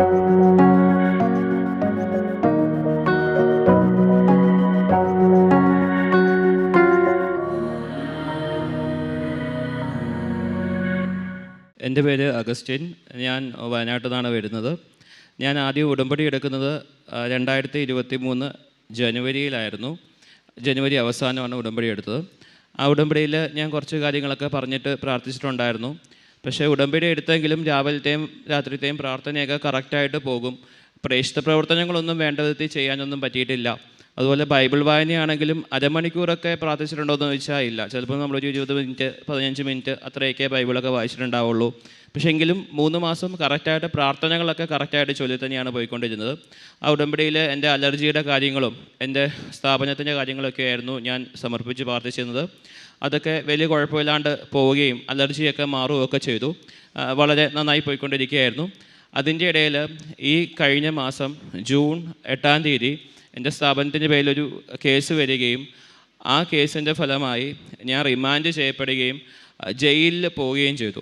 എന്റെ പേര് അഗസ്റ്റിൻ. ഞാൻ വയനാട്ടിൽ നിന്നാണ് വരുന്നത്. ഞാൻ ആദ്യം ഉടമ്പടി എടുക്കുന്നത് രണ്ടായിരത്തി ഇരുപത്തി മൂന്ന് ജനുവരിയിലായിരുന്നു. ജനുവരി അവസാനമാണ് ഉടമ്പടി എടുത്തത്. ആ ഉടമ്പടിയിൽ ഞാൻ കുറച്ച് കാര്യങ്ങളൊക്കെ പറഞ്ഞിട്ട് പ്രാർത്ഥിച്ചിട്ടുണ്ടായിരുന്നു. പക്ഷേ ഉടമ്പടി എടുത്തെങ്കിലും രാവിലത്തെയും രാത്രിത്തെയും പ്രാർത്ഥനയൊക്കെ കറക്റ്റായിട്ട് പോകും. പ്രേക്ഷിത പ്രവർത്തനങ്ങളൊന്നും വേണ്ട വിധത്തിൽ ചെയ്യാനൊന്നും പറ്റിയിട്ടില്ല. അതുപോലെ ബൈബിൾ വായനയാണെങ്കിലും അരമണിക്കൂറൊക്കെ പ്രാർത്ഥിച്ചിട്ടുണ്ടോ എന്ന് ചോദിച്ചാൽ ഇല്ല. ചിലപ്പോൾ നമ്മളൊരു ഇരുപത് മിനിറ്റ് പതിനഞ്ച് മിനിറ്റ് അത്രയൊക്കെ ബൈബിളൊക്കെ വായിച്ചിട്ടുണ്ടാവുള്ളൂ. പക്ഷേ എങ്കിലും മൂന്ന് മാസം കറക്റ്റായിട്ട് പ്രാർത്ഥനകളൊക്കെ കറക്റ്റായിട്ട് ചൊല്ലി തന്നെയാണ് പോയിക്കൊണ്ടിരുന്നത്. ആ ഉടമ്പടിയിൽ എന്റെ അലർജിയുടെ കാര്യങ്ങളും എന്റെ സ്ഥാപനത്തിന്റെ കാര്യങ്ങളൊക്കെ ആയിരുന്നു ഞാൻ സമർപ്പിച്ച് പ്രാർത്ഥിച്ചിരുന്നത്. അതൊക്കെ വലിയ കുഴപ്പമില്ലാണ്ട് പോവുകയും അലർജിയൊക്കെ മാറുകയൊക്കെ ചെയ്തു. വളരെ നന്നായി പോയിക്കൊണ്ടിരിക്കുകയായിരുന്നു. അതിന്റെ ഇടയിൽ ഈ കഴിഞ്ഞ മാസം ജൂൺ എട്ടാം തീയതി എന്റെ സ്ഥാപനത്തിന്റെ പേരിലൊരു കേസ് വരികയും ആ കേസിന്റെ ഫലമായി ഞാൻ റിമാൻഡ് ചെയ്യപ്പെടുകയും ജയിലിൽ പോവുകയും ചെയ്തു.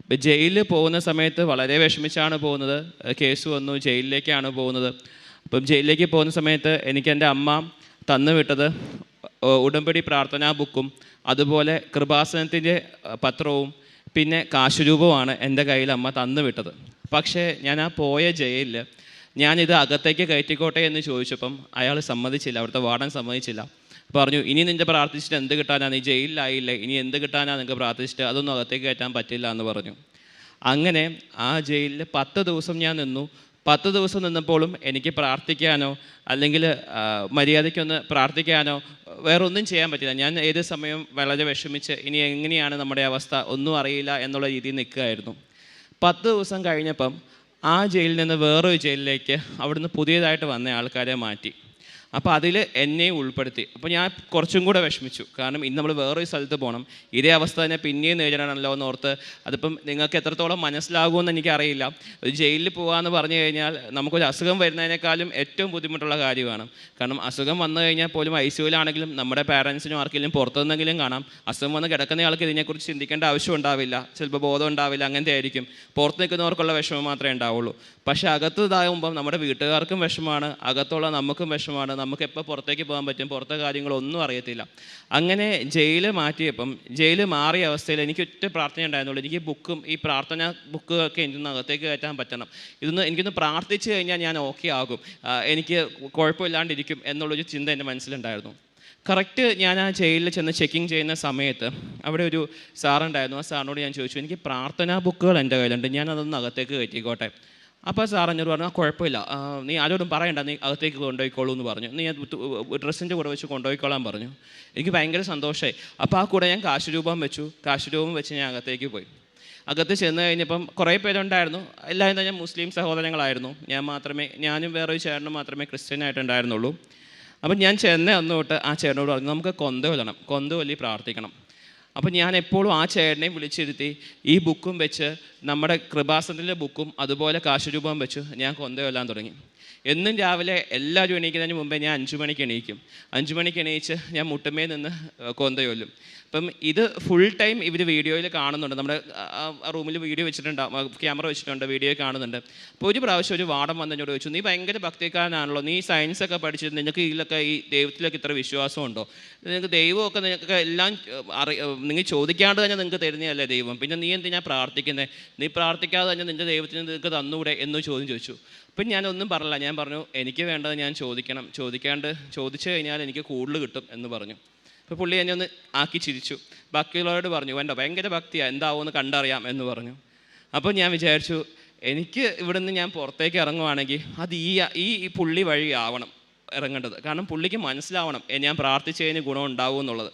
ഇപ്പം ജയിലിൽ പോകുന്ന സമയത്ത് വളരെ വിഷമിച്ചാണ് പോകുന്നത്. കേസ് വന്നു ജയിലിലേക്കാണ് പോകുന്നത്. അപ്പം ജയിലിലേക്ക് പോകുന്ന സമയത്ത് എനിക്ക് എന്റെ അമ്മ തന്നു വിട്ടത് ഉ- ഉടമ്പടി പ്രാർത്ഥനാ ബുക്കും അതുപോലെ കൃപാസനത്തിന്റെ പത്രവും പിന്നെ കാശുരൂപമാണ് എന്റെ കയ്യിൽ അമ്മ തന്നു വിട്ടത്. പക്ഷേ ഞാൻ ആ പോയ ജയിലിൽ ഞാനിത് അകത്തേക്ക് കയറ്റിക്കോട്ടെ എന്ന് ചോദിച്ചപ്പം അയാൾ സമ്മതിച്ചില്ല അവിടുത്തെ വാർഡൻ സമ്മതിച്ചില്ല. പറഞ്ഞു ഇനി നിന്റെ പ്രാർത്ഥിച്ചിട്ട് എന്ത് കിട്ടാനാ? നീ ജയിലിലായില്ലേ? ഇനി എന്ത് കിട്ടാനാ നിങ്ങൾക്ക് പ്രാർത്ഥിച്ചിട്ട്? അതൊന്നും അകത്തേക്ക് കയറ്റാൻ പറ്റില്ല എന്ന് പറഞ്ഞു. അങ്ങനെ ആ ജയിലിൽ പത്ത് ദിവസം ഞാൻ നിന്നു. പത്ത് ദിവസം നിന്നപ്പോഴും എനിക്ക് പ്രാർത്ഥിക്കാനോ അല്ലെങ്കിൽ മര്യാദയ്ക്കൊന്ന് പ്രാർത്ഥിക്കാനോ വേറൊന്നും ചെയ്യാൻ പറ്റില്ല. ഞാൻ ഏത് സമയം വളരെ വിഷമിച്ച് ഇനി എങ്ങനെയാണ് നമ്മുടെ അവസ്ഥ ഒന്നും അറിയില്ല എന്നുള്ള രീതിയിൽ നിൽക്കുകയായിരുന്നു. പത്ത് ദിവസം കഴിഞ്ഞപ്പം ആ ജയിലിൽ നിന്ന് വേറൊരു ജയിലിലേക്ക് അവിടുന്ന് പുതിയതായിട്ട് വന്ന ആൾക്കാരെ മാറ്റി. അപ്പോൾ അതിൽ എന്നെ ഉൾപ്പെടുത്തി. അപ്പോൾ ഞാൻ കുറച്ചും കൂടെ വിഷമിച്ചു. കാരണം ഇന്ന് നമ്മൾ വേറൊരു സ്ഥലത്ത് പോകണം ഇതേ അവസ്ഥ തന്നെ പിന്നെയും നേരിടണമല്ലോ എന്ന് ഓർത്ത് അതിപ്പം നിങ്ങൾക്ക് എത്രത്തോളം മനസ്സിലാകുമെന്ന് എനിക്കറിയില്ല. ഒരു ജയിലിൽ പോകാമെന്ന് പറഞ്ഞു കഴിഞ്ഞാൽ നമുക്കൊരു അസുഖം വരുന്നതിനേക്കാളും ഏറ്റവും ബുദ്ധിമുട്ടുള്ള കാര്യമാണ്. കാരണം അസുഖം വന്നു കഴിഞ്ഞാൽ പോലും ഐ സിയുലാണെങ്കിലും നമ്മുടെ പാരൻസിനും ആർക്കെങ്കിലും പുറത്തുനിന്നെങ്കിലും കാണാം. അസുഖം വന്ന് കിടക്കുന്ന ആൾക്ക് ഇതിനെക്കുറിച്ച് ചിന്തിക്കേണ്ട ആവശ്യം ഉണ്ടാവില്ല. ചിലപ്പോൾ ബോധം ഉണ്ടാവില്ല. അങ്ങനത്തെ ആയിരിക്കും പുറത്ത് നിൽക്കുന്നവർക്കുള്ള വിഷമം മാത്രമേ ഉണ്ടാവുള്ളൂ. പക്ഷേ അകത്ത് ഇതാകുമ്പം നമ്മുടെ വീട്ടുകാർക്കും വിഷമമാണ്. അകത്തുള്ള നമുക്കും വിഷമമാണ്. നമുക്ക് എപ്പോൾ പുറത്തേക്ക് പോകാൻ പറ്റും പുറത്തെ കാര്യങ്ങളൊന്നും അറിയത്തില്ല. അങ്ങനെ ജയിൽ മാറ്റിയപ്പം ജയിൽ മാറിയ അവസ്ഥയിൽ എനിക്ക് ഒറ്റ പ്രാർത്ഥന ഉണ്ടായിരുന്നുള്ളൂ. എനിക്ക് ബുക്കും ഈ പ്രാർത്ഥന ബുക്കൊക്കെ എനിക്കൊന്ന് അകത്തേക്ക് കയറ്റാൻ പറ്റണം. ഇതൊന്ന് എനിക്കൊന്ന് പ്രാർത്ഥിച്ചു കഴിഞ്ഞാൽ ഞാൻ ഓക്കെ ആകും. എനിക്ക് കുഴപ്പമില്ലാണ്ടിരിക്കും എന്നുള്ളൊരു ചിന്ത എന്റെ മനസ്സിലുണ്ടായിരുന്നു. കറക്റ്റ് ഞാൻ ആ ജയിലിൽ ചെന്ന് ചെക്കിങ് ചെയ്യുന്ന സമയത്ത് അവിടെ ഒരു സാറുണ്ടായിരുന്നു. ആ സാറിനോട് ഞാൻ ചോദിച്ചു എനിക്ക് പ്രാർത്ഥനാ ബുക്കുകൾ എന്റെ കയ്യിലുണ്ട്. ഞാൻ അതൊന്ന് അകത്തേക്ക് കയറ്റിക്കോട്ടെ? അപ്പോൾ സാർ എന്നോട് പറഞ്ഞു ആ കുഴപ്പമില്ല. നീ ആരോടും പറയണ്ട. നീ അകത്തേക്ക് കൊണ്ടുപോയിക്കോളൂ എന്ന് പറഞ്ഞു. നീ ഡ്രസ്സിന്റെ കൂടെ വെച്ച് കൊണ്ടുപോയിക്കോളാൻ പറഞ്ഞു. എനിക്ക് ഭയങ്കര സന്തോഷമായി അപ്പോൾ ആ കൂടെ ഞാൻ കാശുരൂപം വെച്ചു. കാശുരൂപം വെച്ച് ഞാൻ അകത്തേക്ക് പോയി. അകത്ത് ചെന്ന് കഴിഞ്ഞപ്പം കുറേ പേരുണ്ടായിരുന്നു. എല്ലാവരും തന്നെ മുസ്ലിം സഹോദരങ്ങളായിരുന്നു. ഞാൻ മാത്രമേ ഞാനും വേറൊരു ചേട്ടനും മാത്രമേ ക്രിസ്ത്യനായിട്ടുണ്ടായിരുന്നുള്ളൂ അപ്പം ഞാൻ ചെന്ന അന്ന് തൊട്ട് ആ ചേട്ടനോട് പറഞ്ഞു നമുക്ക് കൊന്ത കൊല്ലണം. കൊന്ത കൊല്ലി പ്രാർത്ഥിക്കണം. അപ്പം ഞാൻ എപ്പോഴും ആ ചേട്ടനെയും വിളിച്ചിരുത്തി ഈ ബുക്കും വെച്ച് നമ്മുടെ കൃപാസനത്തിലെ ബുക്കും അതുപോലെ കാശുരൂപം വെച്ച് ഞാൻ കൊന്ത കൊല്ലാൻ തുടങ്ങി. എന്നും രാവിലെ എല്ലാവരും എണീക്കുന്നതിന് മുമ്പേ ഞാൻ അഞ്ചു മണിക്ക് എണീക്കും. അഞ്ചു മണിക്ക് എണീച്ച് ഞാൻ മുട്ടമേ നിന്ന് കൊന്ത കൊല്ലും അപ്പം ഇത് ഫുൾ ടൈം ഇവർ വീഡിയോയിൽ കാണുന്നുണ്ട്. നമ്മുടെ റൂമിൽ വീഡിയോ വെച്ചിട്ടുണ്ട് ക്യാമറ വെച്ചിട്ടുണ്ട് വീഡിയോ കാണുന്നുണ്ട്. അപ്പോൾ ഒരു പ്രാവശ്യം ഒരു വാടം വന്ന് എന്നോട് ചോദിച്ചു നീ ഭയങ്കര ഭക്തിക്കാരനാണല്ലോ നീ സയൻസ് ഒക്കെ പഠിച്ചിട്ട് നിനക്ക് ഇതിലൊക്കെ ഈ ദൈവത്തിലൊക്കെ ഇത്ര വിശ്വാസമുണ്ടോ? നിങ്ങൾക്ക് ദൈവമൊക്കെ നിങ്ങൾക്ക് എല്ലാം അറി നിങ്ങൾ ചോദിക്കാണ്ട് തന്നെ നിങ്ങൾക്ക് തരുന്നതല്ലേ ദൈവം? പിന്നെ നീ എന്തിനാ പ്രാർത്ഥിക്കുന്നത് നീ പ്രാർത്ഥിക്കാതെ തന്നെ നിന്റെ ദൈവത്തിന് നിങ്ങൾക്ക് തന്നൂടെ എന്ന് ചോദ്യം ചോദിച്ചു. അപ്പം ഞാനൊന്നും പറഞ്ഞില്ല. ഞാൻ പറഞ്ഞു എനിക്ക് വേണ്ടത് ഞാൻ ചോദിക്കണം. ചോദിക്കാണ്ട് ചോദിച്ചു കഴിഞ്ഞാൽ എനിക്ക് കൂടുതൽ കിട്ടും എന്ന് പറഞ്ഞു. അപ്പോൾ പുള്ളി എന്നെ ഒന്ന് ആക്കി ചിരിച്ചു. ബാക്കിയുള്ളവരോട് പറഞ്ഞു വേണ്ട ഭയങ്കര ഭക്തിയാണ് എന്താവുമെന്ന് കണ്ടറിയാം എന്ന് പറഞ്ഞു. അപ്പോൾ ഞാൻ വിചാരിച്ചു എനിക്ക് ഇവിടുന്ന് ഞാൻ പുറത്തേക്ക് ഇറങ്ങുവാണെങ്കിൽ അത് ഈ ഈ പുള്ളി വഴി ആവണം ഇറങ്ങേണ്ടത്. കാരണം പുള്ളിക്ക് മനസ്സിലാവണം ഞാൻ പ്രാർത്ഥിച്ചതിന് ഗുണം ഉണ്ടാവും എന്നുള്ളത്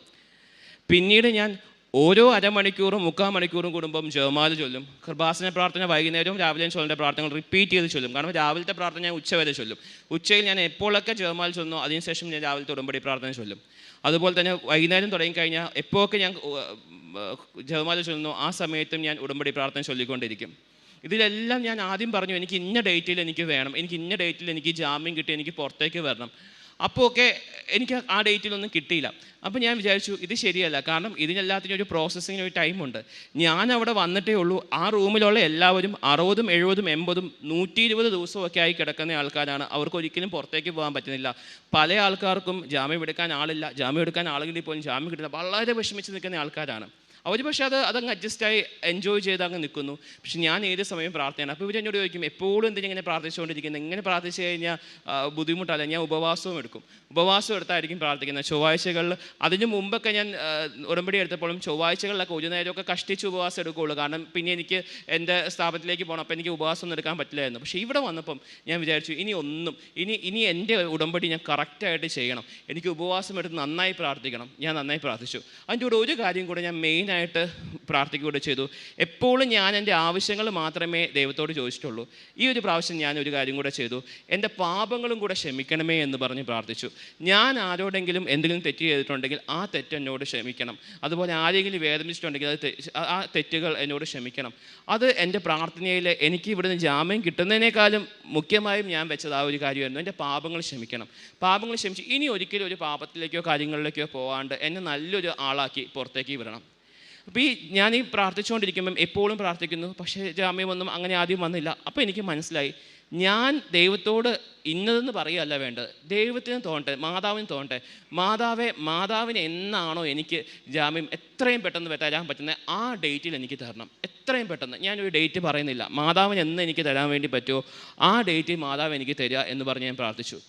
പിന്നീട് ഞാൻ ഓരോ അരമണിക്കൂറും മുക്കാൽ മണിക്കൂറും കൂടുമ്പം ജപമാല ചൊല്ലും. കൃപാസന പ്രാർത്ഥന വൈകുന്നേരവും രാവിലെ ചൊല്ലേണ്ട പ്രാർത്ഥനകൾ റിപ്പീറ്റ് ചെയ്ത് ചൊല്ലും. കാരണം രാവിലത്തെ പ്രാർത്ഥന ഞാൻ ഉച്ചവരെ ചൊല്ലും. ഉച്ചയിൽ ഞാൻ എപ്പോഴൊക്കെ ജോമാൽ ചൊല്ലുന്നു അതിനുശേഷം ഞാൻ രാവിലത്തെ ഉടമ്പടി പ്രാർത്ഥന ചൊല്ലും. അതുപോലെ തന്നെ വൈകുന്നേരം തുടങ്ങിക്കഴിഞ്ഞാൽ എപ്പോഴൊക്കെ ഞാൻ ഉ- ചൊല്ലുന്നു ആ സമയത്തും ഞാൻ ഉടമ്പടി പ്രാർത്ഥന ചൊല്ലിക്കൊണ്ടിരിക്കും. ഇതിലെല്ലാം ഞാൻ ആദ്യം പറഞ്ഞു എനിക്ക് ഇന്ന ഡേറ്റിൽ എനിക്ക് വേണം എനിക്ക് ഇന്ന ഡേറ്റിൽ എനിക്ക് ജാമ്യം കിട്ടി എനിക്ക് പുറത്തേക്ക് വരണം. അപ്പോൾ ഒക്കെ എനിക്ക് ആ ഡേറ്റിലൊന്നും കിട്ടിയില്ല. അപ്പോൾ ഞാൻ വിചാരിച്ചു ഇത് ശരിയല്ല. കാരണം ഇതിനെല്ലാത്തിനും ഒരു പ്രോസസ്സിങ്ങിന് ഒരു ടൈമുണ്ട് ഞാൻ അവിടെ വന്നിട്ടേ ഉള്ളൂ. ആ റൂമിലുള്ള എല്ലാവരും അറുപതും എഴുപതും എൺപതും നൂറ്റി ഇരുപത് ദിവസമൊക്കെ ആയി കിടക്കുന്ന ആൾക്കാരാണ്. അവർക്ക് ഒരിക്കലും പുറത്തേക്ക് പോകാൻ പറ്റുന്നില്ല. പല ആൾക്കാർക്കും ജാമ്യം എടുക്കാൻ ആളില്ല. ജാമ്യം എടുക്കാൻ ആളുകളിൽ പോലും ജാമ്യം കിട്ടില്ല വളരെ വിഷമിച്ച് നിൽക്കുന്ന ആൾക്കാരാണ്. അവർ പക്ഷേ അത് അതങ്ങ് അഡ്ജസ്റ്റായി എൻജോയ് ചെയ്ത് അങ്ങ് നിൽക്കുന്നു. പക്ഷെ ഞാൻ ഏത് സമയം പ്രാർത്ഥനയാണ്? അപ്പോൾ ഇവർ എന്നോട് ചോദിക്കും എപ്പോഴും എന്തിനാ ഇങ്ങനെ പ്രാർത്ഥിച്ചുകൊണ്ടിരിക്കുന്നത് ഇങ്ങനെ പ്രാർത്ഥിച്ചു കഴിഞ്ഞാൽ ബുദ്ധിമുട്ടല്ല ഞാൻ ഉപവാസവും എടുക്കും. ഉപവാസം എടുത്തായിരിക്കും പ്രാർത്ഥിക്കുന്നത്. ചൊവ്വാഴ്ചകളിൽ അതിന് മുമ്പൊക്കെ ഞാൻ ഉടമ്പടി എടുത്തപ്പോഴും ചൊവ്വാഴ്ചകളിലൊക്കെ ഒരു നേരമൊക്കെ കഷ്ടിച്ച് ഉപവാസം എടുക്കുകയുള്ളൂ. കാരണം പിന്നെ എനിക്ക് എന്റെ സ്ഥാപനത്തിലേക്ക് പോകണം അപ്പോൾ എനിക്ക് ഉപവാസം ഒന്നും എടുക്കാൻ പറ്റില്ലായിരുന്നു. പക്ഷേ ഇവിടെ വന്നപ്പം ഞാൻ വിചാരിച്ചു ഇനി ഒന്നും ഇനി ഇനി എന്റെ ഉടമ്പടി ഞാൻ കറക്റ്റായിട്ട് ചെയ്യണം. എനിക്ക് ഉപവാസം എടുത്ത് നന്നായി പ്രാർത്ഥിക്കണം. ഞാൻ നന്നായി പ്രാർത്ഥിച്ചു. അതിന്റെ കൂടെ ഒരു കാര്യം കൂടെ ഞാൻ മെയിനായിട്ട് പ്രാർത്ഥിക്കുകയൂടെ ചെയ്തു. എപ്പോഴും ഞാൻ എന്റെ ആവശ്യങ്ങൾ മാത്രമേ ദൈവത്തോട് ചോദിച്ചിട്ടുള്ളൂ. ഈ ഒരു പ്രാവശ്യം ഞാൻ ഒരു കാര്യം കൂടെ ചെയ്തു. എന്റെ പാപങ്ങളും കൂടെ ക്ഷമിക്കണമേ എന്ന് പറഞ്ഞ് പ്രാർത്ഥിച്ചു. ഞാൻ ആരോടെങ്കിലും എന്തെങ്കിലും തെറ്റ് ചെയ്തിട്ടുണ്ടെങ്കിൽ ആ തെറ്റ് എന്നോട് ക്ഷമിക്കണം. അതുപോലെ ആരെങ്കിലും വേദനിച്ചിട്ടുണ്ടെങ്കിൽ അത് ആ തെറ്റുകൾ എന്നോട് ക്ഷമിക്കണം. അത് എന്റെ പ്രാർത്ഥനയിൽ എനിക്ക് ഇവിടുന്ന് ജാമ്യം കിട്ടുന്നതിനേക്കാളും മുഖ്യമായും ഞാൻ വെച്ചത് ആ ഒരു കാര്യമായിരുന്നു. എന്റെ പാപങ്ങൾ ക്ഷമിക്കണം. പാപങ്ങൾ ക്ഷമിച്ച് ഇനി ഒരിക്കലും ഒരു പാപത്തിലേക്കോ കാര്യങ്ങളിലേക്കോ പോകാണ്ട് എന്നെ നല്ലൊരു ആളാക്കി പുറത്തേക്ക് വിടണം. അപ്പോൾ ഈ ഞാൻ ഈ പ്രാർത്ഥിച്ചുകൊണ്ടിരിക്കുമ്പം എപ്പോഴും പ്രാർത്ഥിക്കുന്നു. പക്ഷേ ജാമ്യമൊന്നും അങ്ങനെ ആദ്യം വന്നില്ല. അപ്പോൾ എനിക്ക് മനസ്സിലായി. ഞാൻ ദൈവത്തോട് ഇന്നതെന്ന് പറയുകയല്ല വേണ്ടത്. ദൈവത്തിന് തോന്നട്ടെ മാതാവിന് തോന്നട്ടെ മാതാവെ മാതാവിന് എന്നാണോ എനിക്ക് ജാമ്യം എത്രയും പെട്ടെന്ന് തരാൻ പറ്റുന്നത്? ആ ഡേറ്റിൽ എനിക്ക് തരണം. എത്രയും പെട്ടെന്ന്. ഞാനൊരു ഡേറ്റ് പറയുന്നില്ല. മാതാവിന് എന്ന് എനിക്ക് തരാൻ വേണ്ടി പറ്റുമോ? ആ ഡേറ്റ് മാതാവ് എനിക്ക് തരിക എന്ന് പറഞ്ഞ് ഞാൻ പ്രാർത്ഥിച്ചു.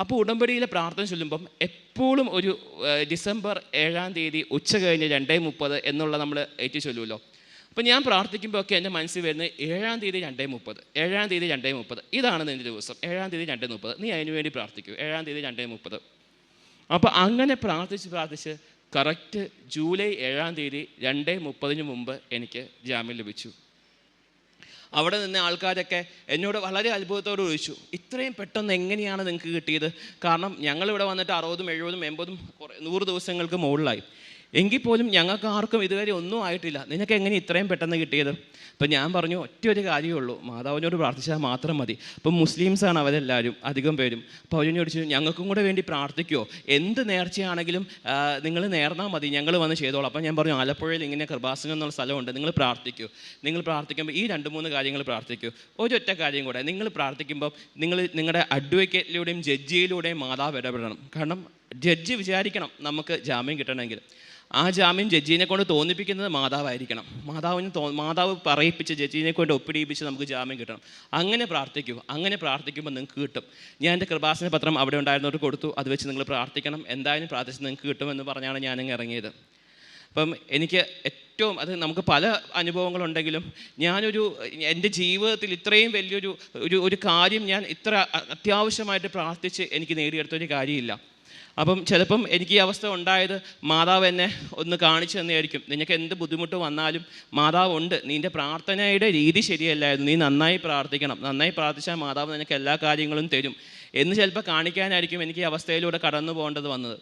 അപ്പോൾ ഉടമ്പടിയിലെ പ്രാർത്ഥന ചൊല്ലുമ്പം എപ്പോഴും ഒരു ഡിസംബർ ഏഴാം തീയതി ഉച്ച കഴിഞ്ഞ് രണ്ടേ മുപ്പത് എന്നുള്ള നമ്മൾ ഏറ്റു ചൊല്ലുമല്ലോ അപ്പോൾ ഞാൻ പ്രാർത്ഥിക്കുമ്പോൾ ഒക്കെ എന്റെ മനസ്സിൽ വരുന്നത് ഏഴാം തീയതി രണ്ടേ മുപ്പത് ഏഴാം തീയതി രണ്ടേ മുപ്പത്. ഇതാണ് നിന്റെ ദിവസം. ഏഴാം തീയതി രണ്ടേ മുപ്പത്. നീ അതിനു വേണ്ടി പ്രാർത്ഥിക്കൂ. ഏഴാം തീയതി രണ്ടേ മുപ്പത്. അപ്പോൾ അങ്ങനെ പ്രാർത്ഥിച്ച് പ്രാർത്ഥിച്ച് കറക്റ്റ് ജൂലൈ ഏഴാം തീയതി രണ്ടേ മുപ്പതിന് മുമ്പ് എനിക്ക് ജാമ്യം ലഭിച്ചു. അവിടെ നിന്ന് ആൾക്കാരൊക്കെ എന്നോട് വളരെ അത്ഭുതത്തോട് ചോദിച്ചു ഇത്രയും പെട്ടെന്ന് എങ്ങനെയാണ് നിങ്ങൾക്ക് കിട്ടിയത്? കാരണം ഞങ്ങളിവിടെ വന്നിട്ട് അറുപതും എഴുപതും എൺപതും നൂറ് ദിവസങ്ങൾക്ക് മുകളിലായി. എങ്കിൽ പോലും ഞങ്ങൾക്ക് ആർക്കും ഇതുവരെ ഒന്നും ആയിട്ടില്ല. നിനക്ക് എങ്ങനെ ഇത്രയും പെട്ടെന്ന് കിട്ടിയത്? അപ്പം ഞാൻ പറഞ്ഞു ഒറ്റ ഒരു കാര്യമേ ഉള്ളൂ മാതാവിനോട് പ്രാർത്ഥിച്ചാൽ മാത്രം മതി. അപ്പം മുസ്ലിംസാണ് അവരെല്ലാവരും അധികം പേരും. അപ്പോൾ അവരോട് ചോദിച്ചു ഞങ്ങൾക്കും കൂടെ വേണ്ടി പ്രാർത്ഥിക്കുമോ എന്ത് നേർച്ചയാണെങ്കിലും നിങ്ങൾ നേർന്നാൽ മതി. ഞങ്ങൾ വന്ന് ചെയ്തോളാം. അപ്പം ഞാൻ പറഞ്ഞു ആലപ്പുഴയിൽ ഇങ്ങനെ കൃപാസനം എന്നുള്ള സ്ഥലമുണ്ട്. നിങ്ങൾ പ്രാർത്ഥിക്കൂ. നിങ്ങൾ പ്രാർത്ഥിക്കുമ്പോൾ ഈ രണ്ട് മൂന്ന് കാര്യങ്ങൾ പ്രാർത്ഥിക്കൂ. ഒരൊറ്റ കാര്യം കൂടെ നിങ്ങൾ പ്രാർത്ഥിക്കുമ്പോൾ നിങ്ങൾ നിങ്ങളുടെ അഡ്വക്കേറ്റിലൂടെയും ജഡ്ജിയിലൂടെയും മാതാവ് ഇടപെടണം. കാരണം ജഡ്ജി വിചാരിക്കണം നമുക്ക് ജാമ്യം കിട്ടണമെങ്കിൽ. ആ ജാമ്യം ജഡ്ജിനെ കൊണ്ട് തോന്നിപ്പിക്കുന്നത് മാതാവായിരിക്കണം. മാതാവിന് തോ മാതാവ് പറയിപ്പിച്ച് ജഡ്ജിനെ കൊണ്ട് ഒപ്പിടിയിപ്പിച്ച് നമുക്ക് ജാമ്യം കിട്ടണം. അങ്ങനെ പ്രാർത്ഥിക്കൂ. അങ്ങനെ പ്രാർത്ഥിക്കുമ്പോൾ നിങ്ങൾക്ക് കിട്ടും. ഞാൻ എന്റെ കൃപാസന പത്രം അവിടെ ഉണ്ടായിരുന്നവർക്ക് കൊടുത്തു. അത് വെച്ച് നിങ്ങൾ പ്രാർത്ഥിക്കണം. എന്തായാലും പ്രാർത്ഥിച്ച് നിങ്ങൾക്ക് കിട്ടുമെന്ന് പറഞ്ഞാണ് ഞാനങ്ങ് ഇറങ്ങിയത്. അപ്പം എനിക്ക് ഏറ്റവും അത് നമുക്ക് പല അനുഭവങ്ങളുണ്ടെങ്കിലും ഞാനൊരു എന്റെ ജീവിതത്തിൽ ഇത്രയും വലിയൊരു ഒരു ഒരു കാര്യം ഞാൻ ഇത്ര അത്യാവശ്യമായിട്ട് പ്രാർത്ഥിച്ച് എനിക്ക് നേടിയെടുത്തൊരു കാര്യമില്ല. അപ്പം ചിലപ്പം എനിക്ക് ഈ അവസ്ഥ ഉണ്ടായത് മാതാവ് എന്നെ ഒന്ന് കാണിച്ചു തന്നെയായിരിക്കും. നിനക്ക് എന്ത് ബുദ്ധിമുട്ട് വന്നാലും മാതാവ് ഉണ്ട്. നിന്റെ പ്രാർത്ഥനയുടെ രീതി ശരിയല്ലായിരുന്നു. നീ നന്നായി പ്രാർത്ഥിക്കണം. നന്നായി പ്രാർത്ഥിച്ചാൽ മാതാവ് നിനക്ക് എല്ലാ കാര്യങ്ങളും തരും. എന്ന് ചിലപ്പോൾ കാണിക്കാനായിരിക്കും എനിക്ക് ഈ അവസ്ഥയിലൂടെ കടന്നു പോകേണ്ടത് വന്നത്.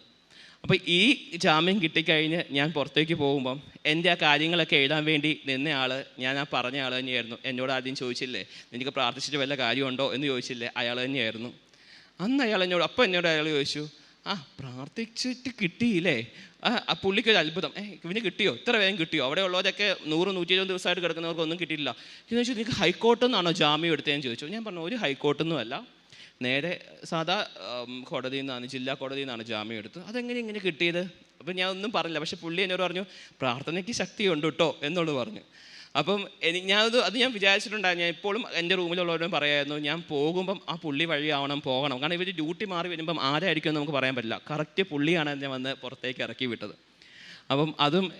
അപ്പോൾ ഈ ജാമ്യം കിട്ടിക്കഴിഞ്ഞ് ഞാൻ പുറത്തേക്ക് പോകുമ്പം എന്റെ ആ കാര്യങ്ങളൊക്കെ എഴുതാൻ വേണ്ടി നിന്ന ആൾ ഞാൻ ആ പറഞ്ഞ ആൾ തന്നെയായിരുന്നു. എന്നോട് ആദ്യം ചോദിച്ചില്ലേ നിനക്ക് പ്രാർത്ഥിച്ചിട്ട് വല്ല കാര്യമുണ്ടോ? എന്ന് ചോദിച്ചില്ലേ അയാൾ തന്നെയായിരുന്നു. അന്ന് അയാൾ എന്നോട് അപ്പം എന്നോട് അയാൾ ചോദിച്ചു ആ പ്രാർത്ഥിച്ചിട്ട് കിട്ടിയില്ലേ? ആ ആ പുള്ളിക്ക് ഒരു അത്ഭുതം. ഏ ഇവന് കിട്ടിയോ? ഇത്ര വേഗം കിട്ടിയോ? അവിടെ ഉള്ളവരൊക്കെ നൂറ് നൂറ്റി ഇരുപത് ദിവസമായിട്ട് കിടക്കുന്നവർക്കൊന്നും കിട്ടിയില്ല എന്ന് ചോദിച്ചു നിങ്ങൾക്ക് ഹൈക്കോർട്ടിൽ നിന്നാണോ ജാമ്യം എടുത്തതെന്ന് ചോദിച്ചു? ഞാൻ പറഞ്ഞു ഒരു ഹൈക്കോർട്ടിൽ നിന്നുമല്ല നേരെ സാധാ കോടതിയിൽ നിന്നാണ് ജില്ലാ കോടതിയിൽ നിന്നാണ് ജാമ്യം എടുത്തത്. അതെങ്ങനെ ഇങ്ങനെ കിട്ടിയത്? അപ്പം ഞാൻ ഒന്നും പറഞ്ഞില്ല. പക്ഷെ പുള്ളി എന്നോട് പറഞ്ഞു പ്രാർത്ഥനയ്ക്ക് ശക്തിയുണ്ട് കേട്ടോ എന്നുള്ളത് പറഞ്ഞു. അപ്പം എനിക്ക് ഞാനത് അത് ഞാൻ വിചാരിച്ചിട്ടുണ്ടായിരുന്നു. ഞാൻ ഇപ്പോഴും എന്റെ റൂമിലുള്ളവരോടും പറയായിരുന്നു ഞാൻ പോകുമ്പം ആ പുള്ളി വഴിയാവണം പോകണം. കാരണം ഇവർ ഡ്യൂട്ടി മാറി വരുമ്പം ആരായിരിക്കും നമുക്ക് പറയാൻ പറ്റില്ല. കറക്റ്റ് പുള്ളിയാണ് ഞാൻ വന്ന് പുറത്തേക്ക് ഇറക്കി വിട്ടത്. അപ്പം അതും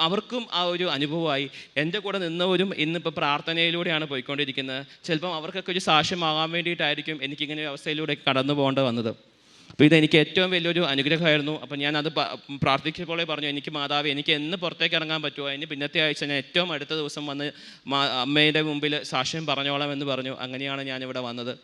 അവർക്കും ആ ഒരു അനുഭവമായി. എന്റെ കൂടെ നിന്നവരും ഇന്നിപ്പോൾ പ്രാർത്ഥനയിലൂടെയാണ് പോയിക്കൊണ്ടിരിക്കുന്നത്. ചിലപ്പം അവർക്കൊക്കെ ഒരു സാക്ഷ്യമാകാൻ വേണ്ടിയിട്ടായിരിക്കും എനിക്കിങ്ങനെ ഒരു അവസ്ഥയിലൂടെ കടന്നു പോകേണ്ടി വന്നത്. അപ്പോൾ ഇതെനിക്ക് ഏറ്റവും വലിയൊരു അനുഗ്രഹമായിരുന്നു. അപ്പം ഞാൻ അത് പ്രാർത്ഥിച്ചപ്പോഴേ പറഞ്ഞു എനിക്ക് മാതാവ് എനിക്ക് എന്ന് പുറത്തേക്ക് ഇറങ്ങാൻ പറ്റുമോ? അതിന് പിന്നത്തെ ആഴ്ച ഞാൻ ഏറ്റവും അടുത്ത ദിവസം വന്ന് അമ്മയുടെ മുമ്പിൽ സാക്ഷ്യം പറഞ്ഞോളാം എന്ന് പറഞ്ഞു. അങ്ങനെയാണ് ഞാനിവിടെ വന്നത്.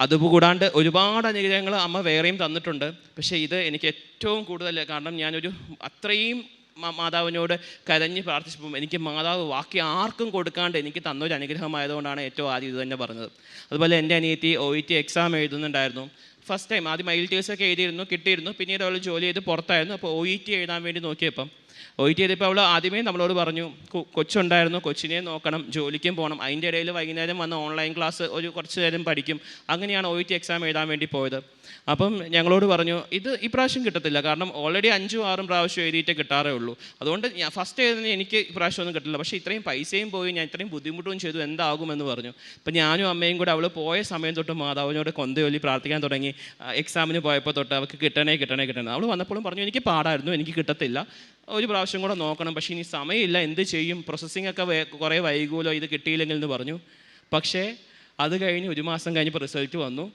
അതുകൂടാണ്ട് ഒരുപാട് അനുഗ്രഹങ്ങൾ അമ്മ വേറെയും തന്നിട്ടുണ്ട്. പക്ഷേ ഇത് എനിക്ക് ഏറ്റവും കൂടുതൽ കാരണം ഞാനൊരു അത്രയും മാതാവിനോട് കരഞ്ഞ് പ്രാർത്ഥിച്ചപ്പം എനിക്ക് മാതാവ് ബാക്കി ആർക്കും കൊടുക്കാണ്ട് എനിക്ക് തന്നൊരു അനുഗ്രഹമായതുകൊണ്ടാണ് ഏറ്റവും ആദ്യം ഇത് തന്നെ പറഞ്ഞത്. അതുപോലെ എന്റെ അനിയത്തി ഒ ഇ ടി എക്സാം എഴുതുന്നുണ്ടായിരുന്നു. ഫസ്റ്റ് ടൈം ആദ്യം ഐ എൽ ടി എസ് ഒക്കെ എഴുതിയിരുന്നു കിട്ടിയിരുന്നു. പിന്നീട് അവൾ ജോലി ചെയ്ത് പുറത്തായിരുന്നു. അപ്പോൾ ഒ ഇ ടി എഴുതാൻ വേണ്ടി നോക്കിയപ്പം ഒ ടി ചെയ്തപ്പോൾ അവൾ ആദ്യമേ നമ്മളോട് പറഞ്ഞു "കൊ- കൊച്ചുണ്ടായിരുന്നു കൊച്ചിനെ നോക്കണം ജോലിക്കും പോകണം അതിന്റെ ഇടയിൽ വൈകുന്നേരം വന്ന് ഓൺലൈൻ ക്ലാസ് ഒരു കുറച്ച് നേരം പഠിക്കും. അങ്ങനെയാണ് ഒ ടി എക്സാം എഴുതാൻ വേണ്ടി പോയത്. അപ്പം ഞങ്ങളോട് പറഞ്ഞു ഇത് ഇപ്രാവശ്യം കിട്ടത്തില്ല. കാരണം ഓൾറെഡി അഞ്ചും ആറും പ്രാവശ്യം എഴുതിയിട്ടേ കിട്ടാറേ ഉള്ളൂ. അതുകൊണ്ട് ഞാൻ ഫസ്റ്റ് എഴുതുന്ന എനിക്ക് ഇപ്രാവശ്യം ഒന്നും കിട്ടില്ല. പക്ഷേ ഇത്രയും പൈസയും പോയി ഞാൻ ഇത്രയും ബുദ്ധിമുട്ടും ചെയ്തു എന്താകുമെന്ന് പറഞ്ഞു. അപ്പം ഞാനും അമ്മയും കൂടെ അവൾ പോയ സമയം തൊട്ട് മാതാവിനോട് കൊന്തയൊല്ലി പ്രാർത്ഥിക്കാൻ തുടങ്ങി. എക്സാമിന് പോയപ്പോൾ തൊട്ട് അവൾക്ക് കിട്ടണേ കിട്ടണേ കിട്ടണേ. അവൾ വന്നപ്പോഴും പറഞ്ഞു എനിക്ക് പാടായിരുന്നു എനിക്ക് കിട്ടത്തില്ല. ഒരു പ്രാവശ്യം കൂടെ നോക്കണം. പക്ഷേ ഇനി സമയമില്ല. എന്ത് ചെയ്യും? പ്രോസസ്സിംഗ് ഒക്കെ കുറേ വൈകുമല്ലോ ഇത് കിട്ടിയില്ലെങ്കിൽ എന്ന് പറഞ്ഞു. പക്ഷേ അത് കഴിഞ്ഞ് ഒരു മാസം കഴിഞ്ഞപ്പോൾ റിസൾട്ട് വന്നു.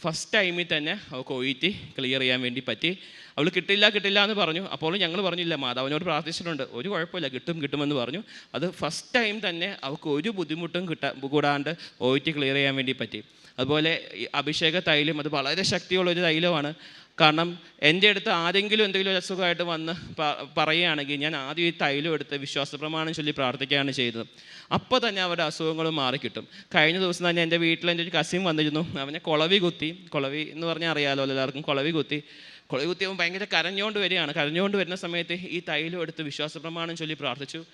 ഫസ്റ്റ് ടൈമിൽ തന്നെ അവൾക്ക് കൊയിറ്റി ക്ലിയർ ചെയ്യാൻ വേണ്ടി പറ്റി. അവൾ കിട്ടില്ല കിട്ടില്ല എന്ന് പറഞ്ഞു. അപ്പോൾ ഞങ്ങൾ പറഞ്ഞില്ല മാതാവിനോട് പ്രാർത്ഥിച്ചിട്ടുണ്ട്. ഒരു കുഴപ്പമില്ല. കിട്ടും കിട്ടുമെന്ന് പറഞ്ഞു. അത് ഫസ്റ്റ് ടൈം തന്നെ അവൾക്ക് ഒരു ബുദ്ധിമുട്ടും കിട്ടാ കൂടാണ്ട് ഒയിറ്റി ക്ലിയർ ചെയ്യാൻ വേണ്ടി പറ്റി. അതുപോലെ അഭിഷേക തൈലം അത് വളരെ ശക്തിയുള്ള ഒരു തൈലമാണ്. കാരണം എന്റെ അടുത്ത് ആരെങ്കിലും എന്തെങ്കിലും ഒരു അസുഖമായിട്ട് വന്ന് പറയുകയാണെങ്കിൽ ഞാൻ ആദ്യം ഈ തൈലം എടുത്ത് വിശ്വാസ പ്രമാണം ചൊല്ലി പ്രാർത്ഥിക്കുകയാണ് ചെയ്തത്. അപ്പോൾ തന്നെ അവരുടെ അസുഖങ്ങൾ മാറിക്കിട്ടും. കഴിഞ്ഞ ദിവസം തന്നെ എന്റെ വീട്ടിൽ എന്റെ ഒരു കസിൻ വന്നിരുന്നു. അവനെ കുളവി കുത്തി. കുളവി എന്ന് പറഞ്ഞാൽ അറിയാലോ എല്ലാവർക്കും കുളവി കുത്തി. കുളവി കുത്തി അവൻ ഭയങ്കര കരഞ്ഞുകൊണ്ട് വരികയാണ്. കരഞ്ഞുകൊണ്ട് വരുന്ന സമയത്ത് ഈ തൈലം എടുത്ത് വിശ്വാസ പ്രമാണം ചൊല്ലി പ്രാർത്ഥിച്ചു.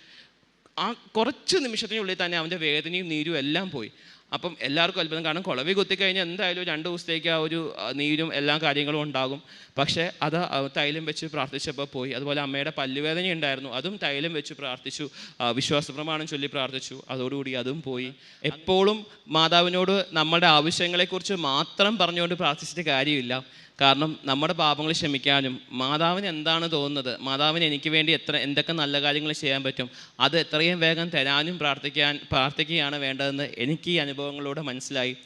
ആ കുറച്ച് നിമിഷത്തിനുള്ളിൽ തന്നെ അവന്റെ വേദനയും നീരും എല്ലാം പോയി. അപ്പം എല്ലാവർക്കും അത്ഭുതം. കാരണം കുളവി കുത്തിക്കഴിഞ്ഞാൽ എന്തായാലും രണ്ട് ദിവസത്തേക്ക് ആ ഒരു നീരും എല്ലാ കാര്യങ്ങളും ഉണ്ടാകും. പക്ഷേ അത് തൈലം വെച്ച് പ്രാർത്ഥിച്ചപ്പോൾ പോയി. അതുപോലെ അമ്മയുടെ പല്ലുവേദന ഉണ്ടായിരുന്നു. അതും തൈലം വെച്ച് പ്രാർത്ഥിച്ചു. വിശ്വാസ പ്രമാണം ചൊല്ലി പ്രാർത്ഥിച്ചു. അതോടുകൂടി അതും പോയി. എപ്പോഴും മാതാവിനോട് നമ്മുടെ ആവശ്യങ്ങളെക്കുറിച്ച് മാത്രം പറഞ്ഞുകൊണ്ട് പ്രാർത്ഥിച്ചിട്ട് കാര്യമില്ല. കാരണം നമ്മുടെ പാപങ്ങൾ ക്ഷമിക്കാനും മാതാവിന് എന്താണ് തോന്നുന്നത്? മാതാവിന് എനിക്ക് വേണ്ടി എത്ര എന്തൊക്കെ നല്ല കാര്യങ്ങൾ ചെയ്യാൻ പറ്റും? അത് എത്രയും വേഗം തരാനും പ്രാർത്ഥിക്കാൻ പ്രാർത്ഥിക്കുകയാണ് വേണ്ടതെന്ന് എനിക്ക് ഈ അനുഭവങ്ങളിലൂടെ മനസ്സിലായി.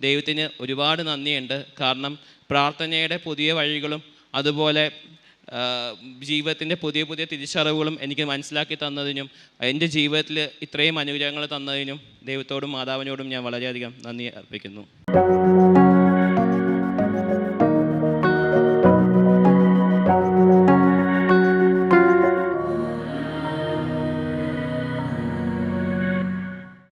ദൈവത്തിന് ഒരുപാട് നന്ദിയുണ്ട്. കാരണം പ്രാർത്ഥനയുടെ പുതിയ വഴികളും അതുപോലെ ജീവിതത്തിന്റെ പുതിയ പുതിയ തിരിച്ചറിവുകളും എനിക്ക് മനസ്സിലാക്കി തന്നതിനും എന്റെ ജീവിതത്തിൽ ഇത്രയും അനുഗ്രഹങ്ങൾ തന്നതിനും ദൈവത്തോടും മാതാവിനോടും ഞാൻ വളരെയധികം നന്ദി അർപ്പിക്കുന്നു.